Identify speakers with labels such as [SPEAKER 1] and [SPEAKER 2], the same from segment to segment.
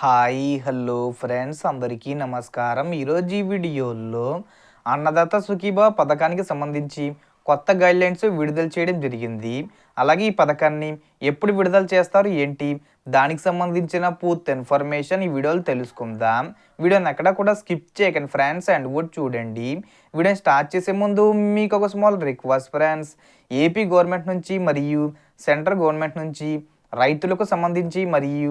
[SPEAKER 1] Hi hello friends అందరికీ నమస్కారం. ఈరోజు ఈ వీడియోలో అన్నదాత సుఖీబా పథకానికి సంబంధించి కొత్త గైడ్లైన్స్ విడుదల చేయడం జరిగింది. అలాగే ఈ పథకాన్ని ఎప్పుడు విడుదల చేస్తారు ఏంటి? దానికి సంబంధించిన పూర్తి ఇన్ఫర్మేషన్ ఈ వీడియోలో తెలుసుకుందాం. వీడియోని ఎక్కడ కూడా స్కిప్ చేయకండి ఫ్రెండ్స్ అండ్ కూడా చూడండి. వీడియోని స్టార్ట్ చేసే ముందు మీకు ఒక small request friends AP government నుంచి మరియు సెంట్రల్ గవర్నమెంట్ నుంచి రైతులకు సంబంధించి మరియు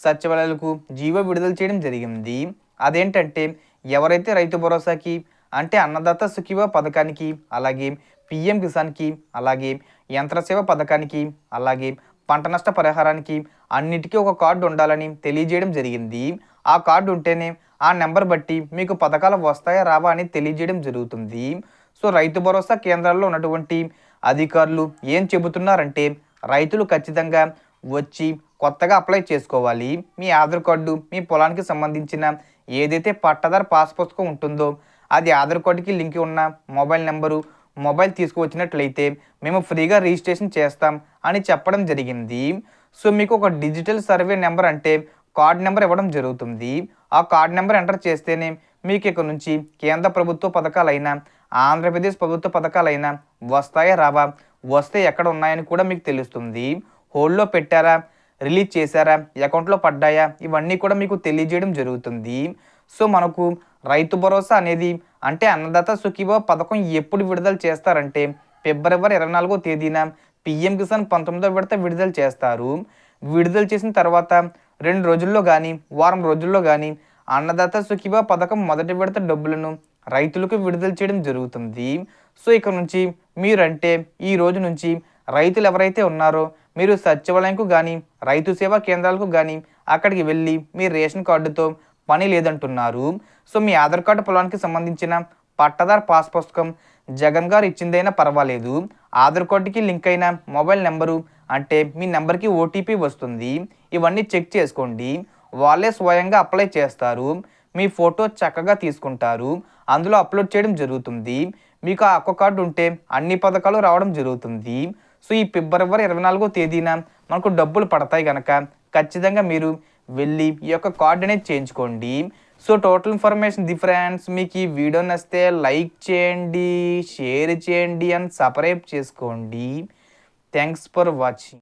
[SPEAKER 1] సచివాలయాలకు జీవో విడుదల చేయడం జరిగింది. అదేంటంటే ఎవరైతే రైతు భరోసాకి అంటే అన్నదాత సుఖీవ పథకానికి అలాగే పిఎం కిసాన్కి అలాగే యంత్రసేవ పథకానికి అలాగే పంట నష్ట పరిహారానికి అన్నిటికీ ఒక కార్డు ఉండాలని తెలియజేయడం జరిగింది. ఆ కార్డు ఉంటేనే ఆ నెంబర్ బట్టి మీకు పథకాలు వస్తాయా రావా అని తెలియజేయడం జరుగుతుంది. సో రైతు భరోసా కేంద్రాల్లో ఉన్నటువంటి అధికారులు ఏం చెబుతున్నారంటే రైతులు ఖచ్చితంగా వచ్చి కొత్తగా అప్లై చేసుకోవాలి. మీ ఆధార్ కార్డు మీ పొలానికి సంబంధించిన ఏదైతే పట్టదారు పాస్ పుస్తకం ఉంటుందో అది ఆధార్ కార్డుకి లింక్ ఉన్న మొబైల్ నెంబరు మొబైల్ తీసుకువచ్చినట్లయితే మేము ఫ్రీగా రిజిస్ట్రేషన్ చేస్తాం అని చెప్పడం జరిగింది. సో మీకు ఒక డిజిటల్ సర్వే నెంబర్ అంటే కార్డ్ నెంబర్ ఇవ్వడం జరుగుతుంది. ఆ కార్డ్ నెంబర్ ఎంటర్ చేస్తేనే మీకు ఇక్కడ నుంచి కేంద్ర ప్రభుత్వ పథకాలైనా ఆంధ్రప్రదేశ్ ప్రభుత్వ పథకాలైనా వస్తాయా రావా వస్తే ఎక్కడ ఉన్నాయని కూడా మీకు తెలుస్తుంది. హోల్డ్లో పెట్టారా? రిలీజ్ చేశారా? అకౌంట్లో పడ్డాయా? ఇవన్నీ కూడా మీకు తెలియజేయడం జరుగుతుంది. సో మనకు రైతు భరోసా అనేది అంటే అన్నదాత సుఖీభవ పథకం ఎప్పుడు విడుదల చేస్తారంటే ఫిబ్రవరి ఇరవై నాలుగో తేదీన పిఎం కిసాన్ పంతొమ్మిదో విడత విడుదల చేస్తారు. విడుదల చేసిన తర్వాత రెండు రోజుల్లో కానీ వారం రోజుల్లో కానీ అన్నదాత సుఖీభా పథకం మొదటి విడత డబ్బులను రైతులకు విడుదల చేయడం జరుగుతుంది. సో ఇక్కడ నుంచి మీరంటే ఈ రోజు నుంచి రైతులు ఎవరైతే ఉన్నారో మీరు సచివాలయంకు కానీ రైతు సేవా కేంద్రాలకు కానీ అక్కడికి వెళ్ళి మీ రేషన్ కార్డుతో పని లేదంటున్నారు. సో మీ ఆధార్ కార్డు పొలానికి సంబంధించిన పట్టదార్ పాస్ పుస్తకం జగన్ గారు ఇచ్చిందైనా పర్వాలేదు. ఆధార్ కార్డుకి లింక్ అయిన మొబైల్ నెంబరు అంటే మీ నెంబర్కి ఓటీపీ వస్తుంది. ఇవన్నీ చెక్ చేసుకోండి. వాళ్ళే స్వయంగా అప్లై చేస్తారు. మీ ఫోటో చక్కగా తీసుకుంటారు. అందులో అప్లోడ్ చేయడం జరుగుతుంది. మీకు ఆ ఒక్క కార్డు ఉంటే అన్ని పథకాలు రావడం జరుగుతుంది. సో ఈ ఫిబ్రవరి ఇరవై నాలుగో తేదీన మనకు డబ్బులు పడతాయి కనుక ఖచ్చితంగా మీరు వెళ్ళి ఈ యొక్క కార్డు అనేది చేయించుకోండి. So total information the friends మీకు ఈ వీడియో నచ్చితే లైక్ చేయండి షేర్ చేయండి అండ్ సబ్స్క్రైబ్ చేసుకోండి. Thanks for watching.